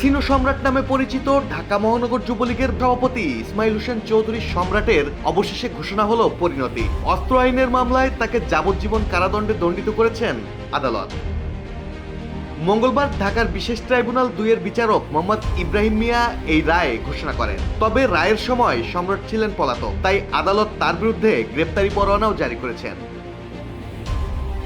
Casino সম্রাট নামে পরিচিত ঢাকা মহানগর যুবলীগের সভাপতি ইসমাইল হোসেন চৌধুরী সম্রাটের অবশেষে ঘোষণা হলো পরিণতি। অস্ত্র আইনের মামলায় তাকে যাবজ্জীবন কারাদণ্ডে দণ্ডিত করেছেন আদালত। মঙ্গলবার ঢাকার বিশেষ ট্রাইব্যুনাল দুইয়ের বিচারক মোহাম্মদ ইব্রাহিম মিয়া এই রায় ঘোষণা করেন। তবে রায়ের সময় সম্রাট ছিলেন পলাতক, তাই আদালত তার বিরুদ্ধে গ্রেপ্তারি পরোয়ানাও জারি করেছেন।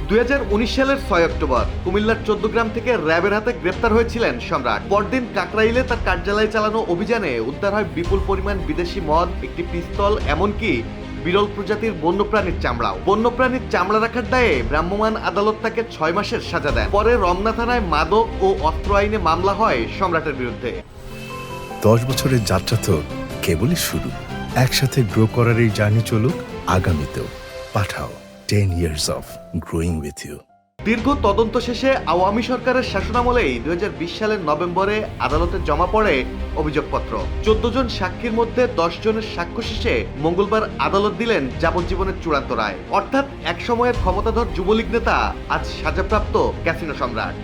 দুই হাজার উনিশ সালের ছয় অক্টোবর, কুমিল্লার চোদ্দ গ্রাম থেকে র্যাবের হাতে গ্রেপ্তার হয়েছিলেন সম্রাট। পরদিন কাকরাইলে তার কার্যালয়ে চালানো অভিযানে উদ্ধার হয় বিপুল পরিমাণ বিদেশি মদ, একটি পিস্তল, এমনকি বিরল প্রজাতির বন্যপ্রাণীর চামড়াও। বন্যপ্রাণীর চামড়া রাখার দায়ে ভ্রাম্যমাণ আদালত তাকে ছয় মাসের সাজা দেন। পরে রমনা থানায় মাদক ও অস্ত্র আইনে মামলা হয় সম্রাটের বিরুদ্ধে। দশ বছরের যাত্রা তো কেবলই শুরু। একসাথে গ্রো করার এই জার্নি চলুক, আগামীতেও। পাঠাও। Ten years of growing with you দীর্ঘ তদন্ত শেষে আওয়ামী সরকারের শাসনামলেই দুই হাজার বিশ সালের নভেম্বরে আদালতে জমা পড়ে অভিযোগপত্র। চোদ্দ জন সাক্ষীর মধ্যে দশ জনের সাক্ষ্য শেষে মঙ্গলবার আদালত দিলেন যাবজ্জীবনের চূড়ান্ত রায়। অর্থাৎ এক সময়ের ক্ষমতাধর যুবলীগ নেতা আজ সাজাপ্রাপ্ত ক্যাসিনো সম্রাট।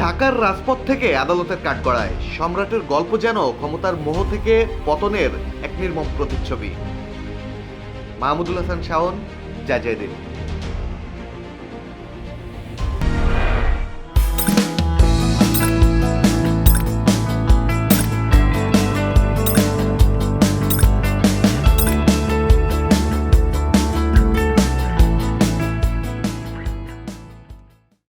ঢাকার রাজপথ থেকে আদালতের কাঠগড়ায় সম্রাটের গল্প যেন ক্ষমতার মোহ থেকে পতনের এক নির্মম প্রতিচ্ছবি। মাহমুদুল হাসান শাওন जय जय